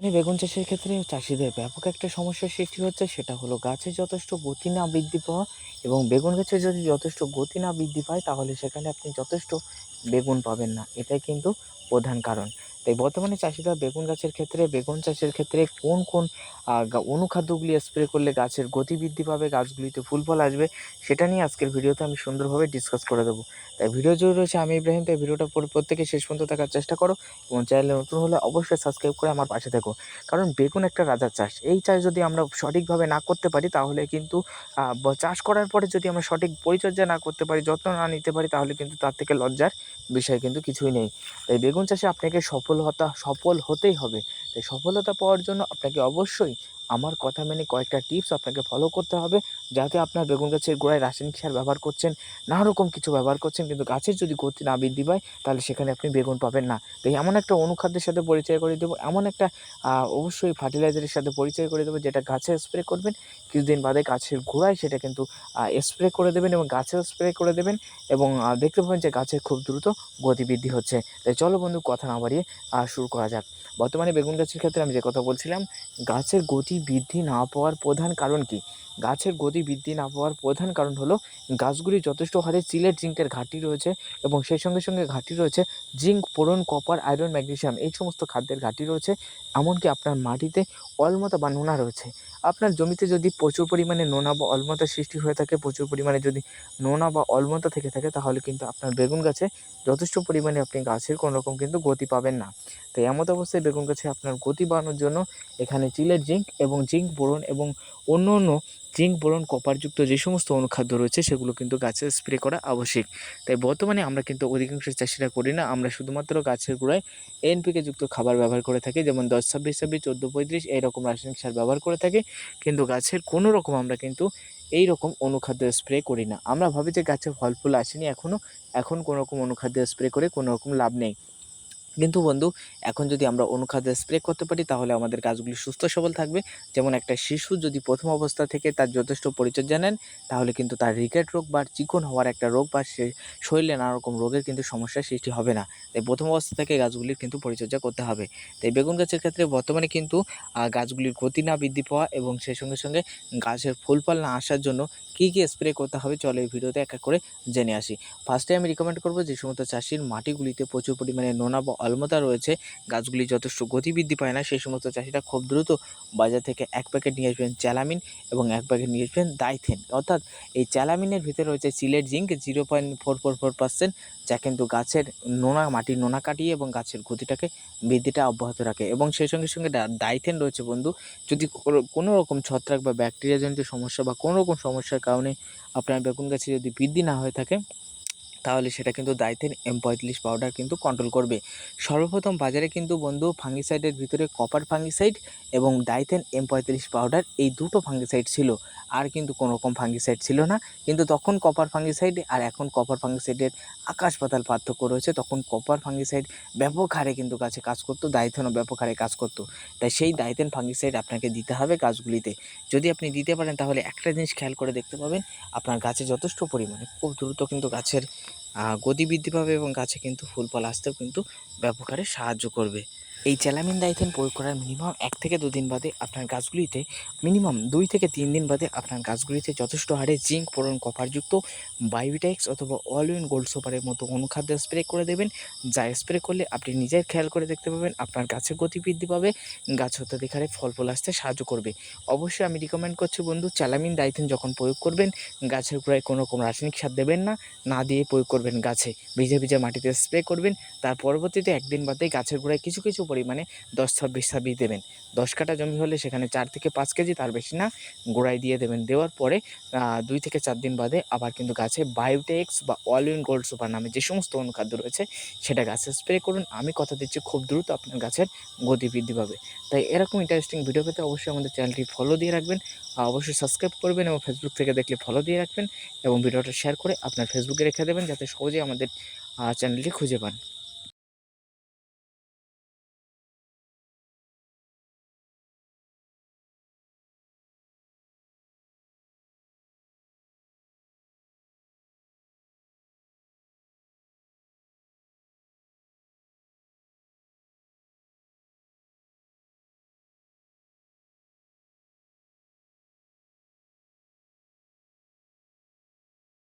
বেগুন চাষের ক্ষেত্রে চাষিদের ব্যাপক একটা সমস্যার সৃষ্টি হচ্ছে, সেটা হলো গাছে যথেষ্ট গতি না বৃদ্ধি পাওয়া এবং বেগুন গাছে যদি যথেষ্ট গতি না বৃদ্ধি পায়, তাহলে সেখানে আপনি যথেষ্ট বেগুন পাবেন না। এটাই কিন্তু প্রধান কারণ। তাই বর্তমানে চাষিরা বেগুন গাছের ক্ষেত্রে, বেগুন চাষের ক্ষেত্রে কোন কোন অনুখাদ্যগুলি স্প্রে করলে গাছের গতি বৃদ্ধি পাবে, গাছগুলিতে ফুল ফল আসবে, সেটা নিয়ে আজকের ভিডিওতে আমি সুন্দরভাবে ডিসকাস করে দেবো। তাই ভিডিও জুড়ে রয়েছে আমি ইব্রাহিম, তাই ভিডিওটা পুরো প্রত্যেকে শেষ পর্যন্ত দেখার চেষ্টা করো এবং চ্যানেলে নতুন হলে অবশ্যই সাবস্ক্রাইব করে আমার পাশে থেকো। কারণ বেগুন একটা রাজার চাষ, এই চাষ যদি আমরা সঠিকভাবে না করতে পারি তাহলে কিন্তু চাষ করার পরে যদি আমরা সঠিক পরিচর্যা না করতে পারি, যত্ন না নিতে পারি তাহলে কিন্তু তার থেকে লজ্জার বিষয় কিন্তু কিছুই নেই। তাই বেগুন চাষে আপনাকে সফল হতা সফল হতেই হবে। তাই সফলতা পাওয়ার জন্য আপনাকে অবশ্যই আমার কথা মেনে কয়েকটা টিপস আপনাকে ফলো করতে হবে যাতে আপনার বেগুন গাছের গোড়ায় রাসায়নিক সার ব্যবহার করছেন নানা রকম কিছু ব্যবহার করছেন কিন্তু গাছের যদি গতি না বৃদ্ধি পায় তাহলে সেখানে আপনি বেগুন পাবেন না। তাই এমন একটা অনুখাদ্যের সাথে পরিচয় করে দেবো, এমন একটা অবশ্যই ফার্টিলাইজারের সাথে পরিচয় করে দেবো যেটা গাছে স্প্রে করবেন, কিছুদিন বাদে গাছের গোড়ায় সেটা কিন্তু স্প্রে করে দেবেন এবং গাছেও স্প্রে করে দেবেন এবং দেখতে পাবেন যে গাছের খুব দ্রুত গতিবৃদ্ধি হচ্ছে। তাই চলো বন্ধু কথা না বাড়িয়ে শুরু করা যাক। বর্তমানে বেগুন গাছের ক্ষেত্রে আমি যে কথা বলছিলাম গাছের গতি বৃদ্ধি না পাওয়ার প্রধান কারণ কি? গাছের গতি বৃদ্ধি না পাওয়ার প্রধান কারণ হলো গাছগুলি যথেষ্ট হারে চিলেট জিঙ্কের ঘাটতি রয়েছে এবং সেই সঙ্গে সঙ্গে ঘাটতি রয়েছে zinc boron copper, iron magnesium এই সমস্ত খাদ্যের ঘাটতি রয়েছে। এমনকি আপনার মাটিতে অলমতা বা নোনা রয়েছে। আপনার জমিতে যদি প্রচুর পরিমাণে নোনা বা অলমতা সৃষ্টি হয়ে থাকে, প্রচুর পরিমাণে যদি নোনা বা অলমতা থেকে থাকে, তাহলে কিন্তু আপনার বেগুন গাছে যথেষ্ট পরিমাণে আপনি গাছের কোনো রকম কিন্তু গতি পাবেন না। তাই এমত অবস্থায় বেগুন গাছে আপনার গতি বাড়ানোর জন্য এখানে চিলের জিঙ্ক এবং জিঙ্ক বোরন এবং অন্য অন্য জিঙ্ক বোরন কপারযুক্ত যে সমস্ত অনুখাদ্য রয়েছে, সেগুলো কিন্তু গাছে স্প্রে করা আবশ্যিক। তাই বর্তমানে আমরা কিন্তু অধিকাংশ চাষিরা করি না, আমরা শুধুমাত্র গাছের গোড়ায় এনপিকে যুক্ত খাবার ব্যবহার করে থাকি, যেমন দশ ছাব্বিশ ছাব্বিশ, চোদ্দ, পঁয়ত্রিশ এইরকম রাসায়নিক সার ব্যবহার করে থাকি, কিন্তু গাছের কোনো রকম আমরা কিন্তু এই রকম অনুখাদ্য স্প্রে করি না। আমরা ভাবি যে গাছে ফল ফুল আসেনি এখনও এখন কোনো রকম অনুখাদ্য স্প্রে করে কোনো রকম লাভ নেই। কিন্তু বন্ধু, এখন যদি আমরা অনুখাদ্য স্প্রে করতে পারি, তাহলে আমাদের গাছগুলি সুস্থ সবল থাকবে। যেমন একটা শিশু যদি প্রথম অবস্থা থেকে তার যথেষ্ট পরিচর্যা নেন, তাহলে কিন্তু তার রিকেট রোগ বা চিকন হওয়ার একটা রোগ বা সে শরীরে নানা রকম রোগের কিন্তু সমস্যার সৃষ্টি হবে না। তাই প্রথম অবস্থা থেকে গাছগুলির কিন্তু পরিচর্যা করতে হবে। তাই বেগুন গাছের ক্ষেত্রে বর্তমানে কিন্তু গাছগুলির গতি না বৃদ্ধি পাওয়া এবং সেই সঙ্গে সঙ্গে গাছের ফুল ফল না আসার জন্য কী কী স্প্রে করতে হবে, চলো এই ভিডিওতে এক এক করে জেনে আসি। ফার্স্টে আমি রিকমেন্ড করব যে সমস্ত চাষির মাটিগুলিতে প্রচুর পরিমাণে নোনা বা অলমতা রয়েছে। গাছগুলি যথেষ্ট গতি বৃদ্ধি পায় না। সেই সমস্ত চাষিরা খুব দ্রুত বাজার থেকে এক প্যাকেট নিয়ে আসবেন চ্যালামিন এবং এক প্যাকেট নিয়ে আসবেন দাইথেন। অর্থাৎ এই চ্যালামিনের ভিতরে রয়েছে chelate zinc zero point four four four percent যা কিন্তু গাছের নোনা, মাটির নোনা কাটিয়ে এবং গাছের গতিটাকে বৃদ্ধিটা অব্যাহত রাখে। এবং সেই সঙ্গে সঙ্গে ডাইথেন রয়েছে বন্ধু। যদি কোনো রকম ছত্রাক বা ব্যাকটেরিয়াজনিত সমস্যা বা কোনো রকম সমস্যার কারণে আপনার বেগুন গাছে যদি বৃদ্ধি না হয়ে থাকে তাহলে সেটা কিন্তু দায়িত্বের এম পঁয়ত্রিশ পাউডার কিন্তু কন্ট্রোল করবে। সর্বপ্রথম বাজারে কিন্তু বন্ধু ফাঙ্গিসাইডের ভিতরে কপার ফাঙ্গিসাইড এবং ডাইথেন এম পঁয়ত্রিশ পাউডার এই দুটো ফাঙ্গিসাইড ছিল। আর কিন্তু কোনো রকম ফাঙ্গিসাইড ছিল না। কিন্তু তখন কপার ফাঙ্গিসাইড আর এখন কপার ফাঙ্গিসাইডের আকাশ পাতাল পার্থক্য রয়েছে। তখন কপার ফাঙ্গিসাইড ব্যাপক হারে কিন্তু গাছে কাজ করতো দায়িত্বনও ব্যাপক হারে কাজ করতো। তাই সেই দায়িত্বেন ফাঙ্গিসাইড আপনাকে দিতে হবে গাছগুলিতে। যদি আপনি দিতে পারেন তাহলে একটা জিনিস খেয়াল করে দেখতে পাবেন, আপনার গাছে যথেষ্ট পরিমাণে খুব দ্রুত কিন্তু গাছের গতি বৃদ্ধি পাবে এবং গাছে কিন্তু ফুল ফল আসতেও কিন্তু ব্যাপক হারে সাহায্য করবে। এই চ্যালামিন দাইথেন প্রয়োগ করার মিনিমাম এক থেকে দুদিন বাদে আপনার গাছগুলিতে মিনিমাম দুই থেকে তিন দিন বাদে আপনার গাছগুলিতে যথেষ্ট হারে জিঙ্ক পোরন কপারযুক্ত বায়োভিটাক্স অথবা অল ইন গোল্ড সুপারের মতো অনুখাদ্য স্প্রে করে দেবেন, যা স্প্রে করলে আপনি নিজের খেয়াল করে দেখতে পাবেন, আপনার গাছের গতি বৃদ্ধি পাবে, গাছ অত্যাধিক হারে ফল ফল আসতে সাহায্য করবে। অবশ্যই আমি রিকমেন্ড করছি বন্ধু, চ্যালামিন দাইথেন যখন প্রয়োগ করবেন, গাছের গোড়ায় কোনো রকম রাসায়নিক সার দেবেন না না দিয়ে প্রয়োগ করবেন গাছে। ভিজে ভিজে মাটিতে স্প্রে করবেন, তার পরবর্তীতে একদিন বাদে গাছের গোড়ায় কিছু কিছু পরিমাণে দশ ছাব্বিশ ছাব্বিশ দেবেন। দশ কাঠা জমি হলে সেখানে চার থেকে পাঁচ কেজি তার বেশি না, গোড়ায় দিয়ে দেবেন। দেওয়ার পরে দুই থেকে চার দিন বাদে আবার কিন্তু গাছে বায়োটেক্স বা অল ইন গোল্ড সুপার নামে যে সমস্ত অনুখাদ্য রয়েছে, সেটা গাছে স্প্রে করুন। আমি কথা দিচ্ছি খুব দ্রুত আপনার গাছের গতি বৃদ্ধি পাবে। তাই এরকম ইন্টারেস্টিং ভিডিও পেতে অবশ্যই আমাদের চ্যানেলটি ফলো দিয়ে রাখবেন। অবশ্যই সাবস্ক্রাইব করবেন এবং ফেসবুক থেকে দেখলে ফলো দিয়ে রাখবেন এবং ভিডিওটা শেয়ার করে আপনার ফেসবুকে রেখে দেবেন, যাতে সহজেই আমাদের চ্যানেলটি খুঁজে পান।